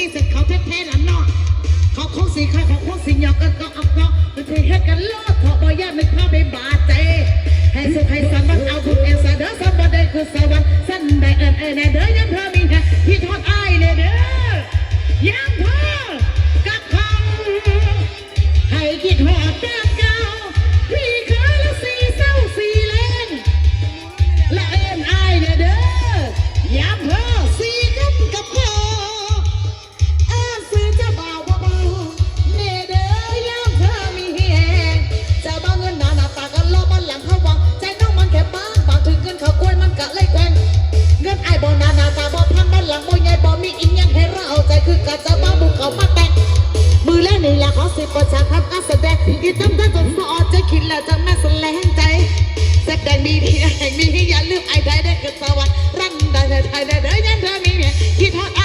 ที่เสร็จเขาแท้ๆละงนอกเขาโคงสีข้าเขาโคงสีหยอกกันก็เอาก็มันเทเฮ็ดกันเลอดเถาบอยาไม่พาไปบาดเจ็บให้สุขให้สมบัติเอาบุญเองสะเด้อสมบัติได้คือสวรรค์สันได้เอ็นเอิญเด้อยังเธอ อสิบประชาครับนักแสดงอีจำได้จนสอจะคิดแล้วจะแม่แสดงใจแสดงดีที่แห่งนี้อย่าลืมไอ้ไทยได้เกิดสวรรค์รันได้ไทยได้เด้อยันเธอมีเมียที่ทอดไอ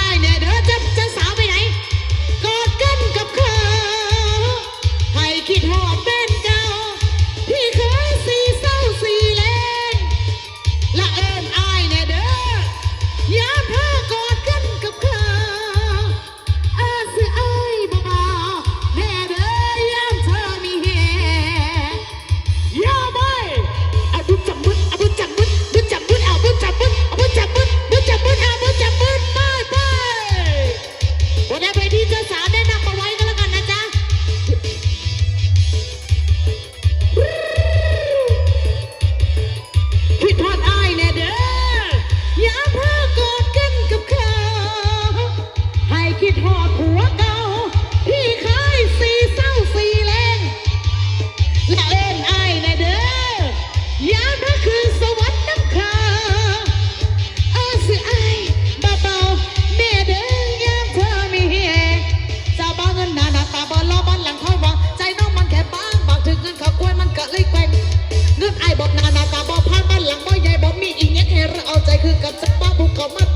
ือกันจะป้าบุกเขามา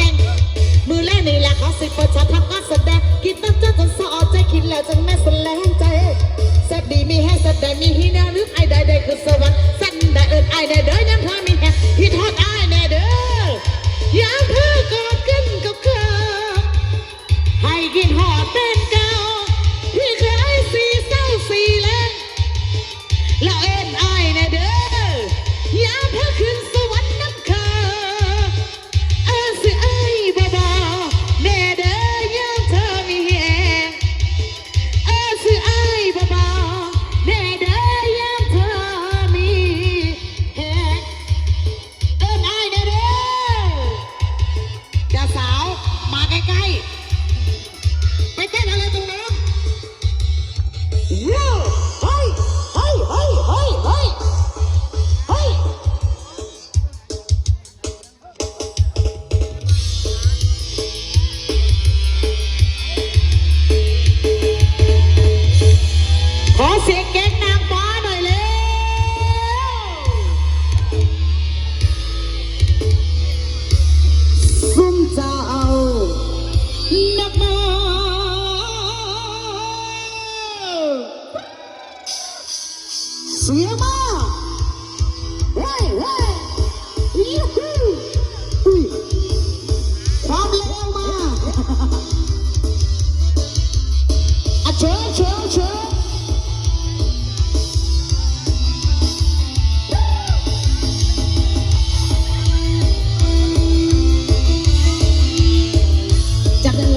เชิเชิญเชิ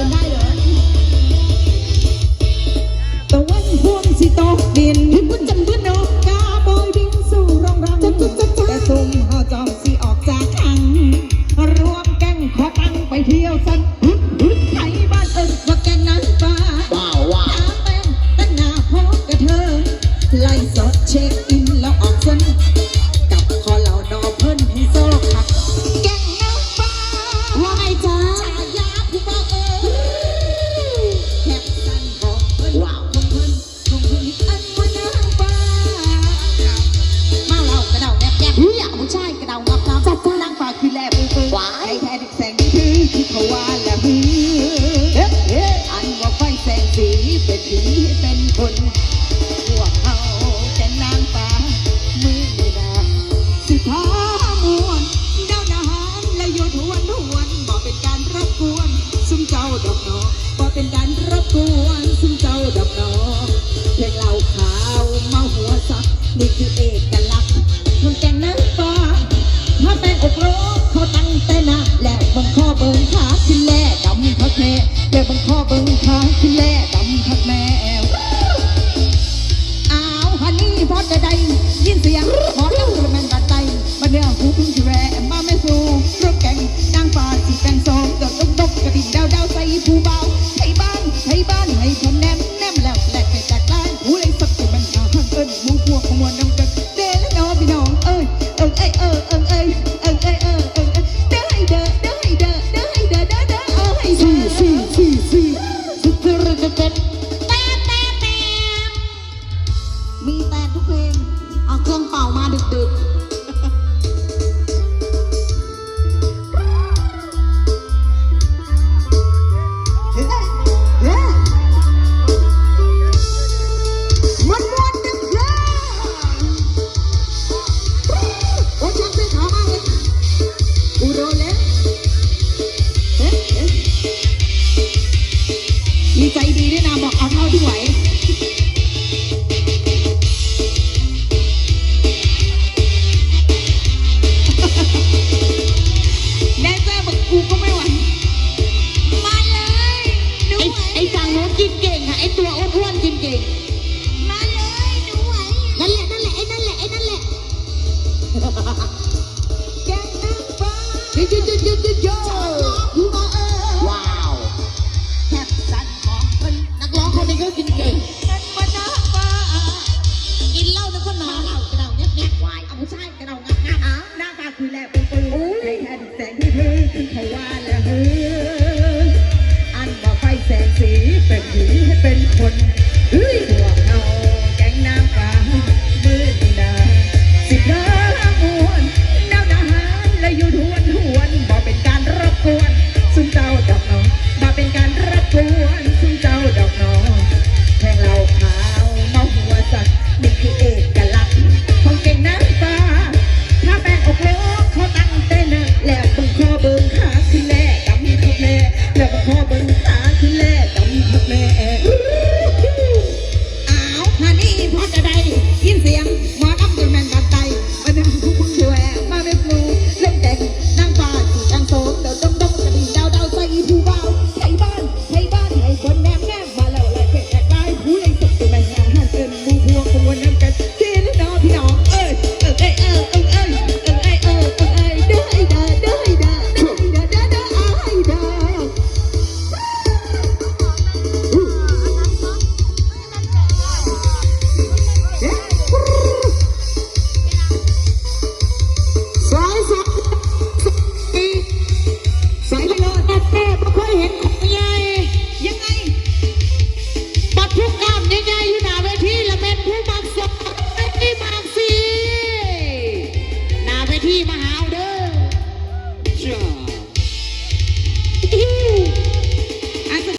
นได้เหรอตะวัวสิตกดินพิมพ์จำเดืออกกาบอยบินสู่รองรังจับจับแต่ซุ่มห่อจองสิออกจากคัง รวมแก๊งขอตังไปเที่ยวสัน เป็นคนพวกเขาจะนางฟ้ามือดาสิท้ามวนด้านาหารและโทวนทวนบอกเป็นการรบกวนซุ่มเจ้าดอกนอบอกเป็นการรบกวนซุ่มเจ้าดอกนอเพลงเราขาวมาหัวซักนี่คือเอก มุ่งพวกขมวนน้ำกันเดแล้วน้องพี่น้องเอ้ยเอ้ยเอ้ยเอ้ย ให้ยอันแสงที่เพิ่งว่าล้เฮ้ยอันบ่ไฟแสงสีเป็นผี